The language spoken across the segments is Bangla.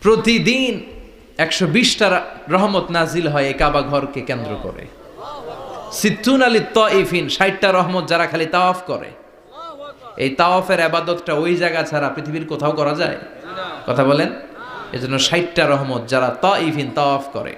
প্রতিদিন একশো বিশটা রহমত নাজিল হয় এই কাবা ঘরকে কেন্দ্র করে। সিদ্ধুন আলী তইফিন ষাটটা রহমত যারা খালি তাওয়াফ করে। এই তাওয়াফের আবাদতটা ওই জায়গা ছাড়া পৃথিবীর কোথাও করা যায়? কথা বলেন? এজন্য ষাটটা রহমত যারা তইফিন তাওয়াফ করে।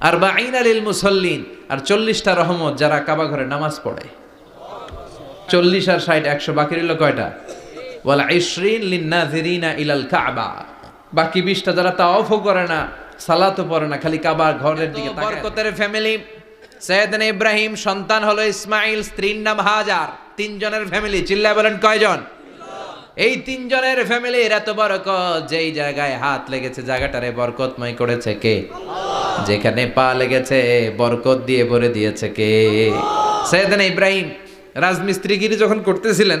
আর বা আইন আলিল মুসল্লিন, আর চল্লিশটা রহমত যারা কাবা ঘরে নামাজ পড়ে। চল্লিশ আর ষাট, একশো বাকি রইল কয়টা? বলা ইসরিন লিন্নাজিরিনা ইলাল কাবা। বাকি বিশটা যারা তাওয়াফও করে না সালাতও পড়ে না খালি কাবা ঘরের দিকে বরকতের ফ্যামিলি সৈয়দনা ইব্রাহিম সন্তান হলো ইসমাইল স্ত্রীর নাম হাজার। তিনজনের ফ্যামিলি চিল্লা বলেন কয়জন? এই তিনজনের ফ্যামিলির এত বরকত যেই জায়গায় হাত লেগেছে জায়গাটারে বরকতময় করেছে কে? যেখানে পা লেগেছে বরকত দিয়ে ভরে দিয়েছে কে? সৈয়দনা ইব্রাহিম রাজমিস্ত্রিগিরি যখন করতেছিলেন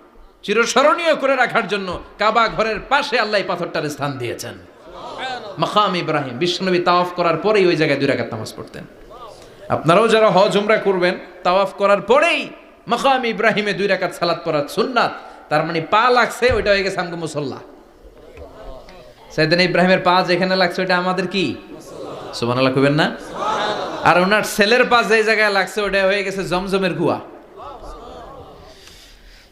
চিরস্মরণীয় করে রাখার জন্য কাবা ঘরের পাশে আল্লাহ পাথরটার স্থান দিয়েছেন। মাকাম ইব্রাহিম, বিশ্বনবী তাওয়াফ করার পরেই ওই জায়গায় দুই রাকাত নামাজ পড়তেন। আপনারাও যারা হজ, উমরা করবেন, তাওয়াফ করার পরেই মাকাম ইব্রাহিমে দুই রাকাত সালাত পড়ার সুন্নাত, তার মানে পা লাগছে, ওইটা হয়ে গেছে আমগো মুসল্লা। সাইদিন ইব্রাহিমের পা যেখানে লাগছে, ওইটা আমাদের কি? সুবহানাল্লাহ কইবেন না? আর ওনার ছেলের পা যে জায়গায় লাগছে ওটা হয়ে গেছে জমজমের কুয়া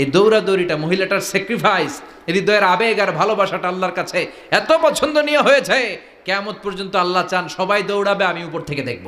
এই দৌড়াদৌড়িটা মহিলাটার স্যাক্রিফাইস হৃদয়ের আবেগ আর ভালোবাসাটা আল্লাহর কাছে এত পছন্দনীয় হয়েছে। কেমত পর্যন্ত আল্লাহ চান সবাই দৌড়াবে, আমি উপর থেকে দেখব।